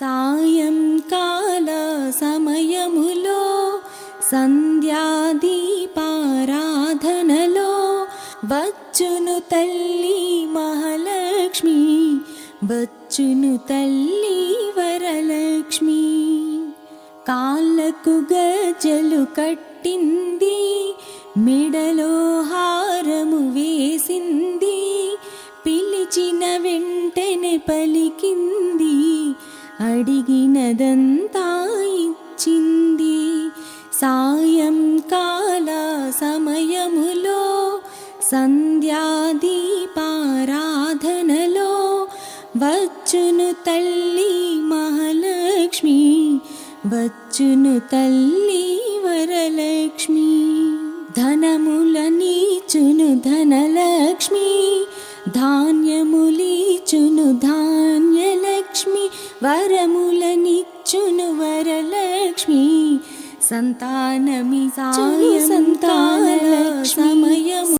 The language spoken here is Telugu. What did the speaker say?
సాయంకాల సమయములో సంధ్యాదీపారాధనలో వచ్చును తల్లి మహాలక్ష్మి వచ్చును తల్లి వరలక్ష్మి. కాళ్ళకు గజలు కట్టింది మెడలో హారము వేసింది పిలిచిన వెంటనే పలికింది. అడిగినదంతా ఇచ్చింది సాయంకాల సమయములో సంధ్యాదీపారాధనలో వచ్చును తల్లి మహాలక్ష్మి వచ్చును తల్లి వరలక్ష్మి. ధనముల నీచును ధనలక్ష్మి ధాన్యములీచును వరములనిచ్చును వరలక్ష్మి సంతానమి సాయ సంతాన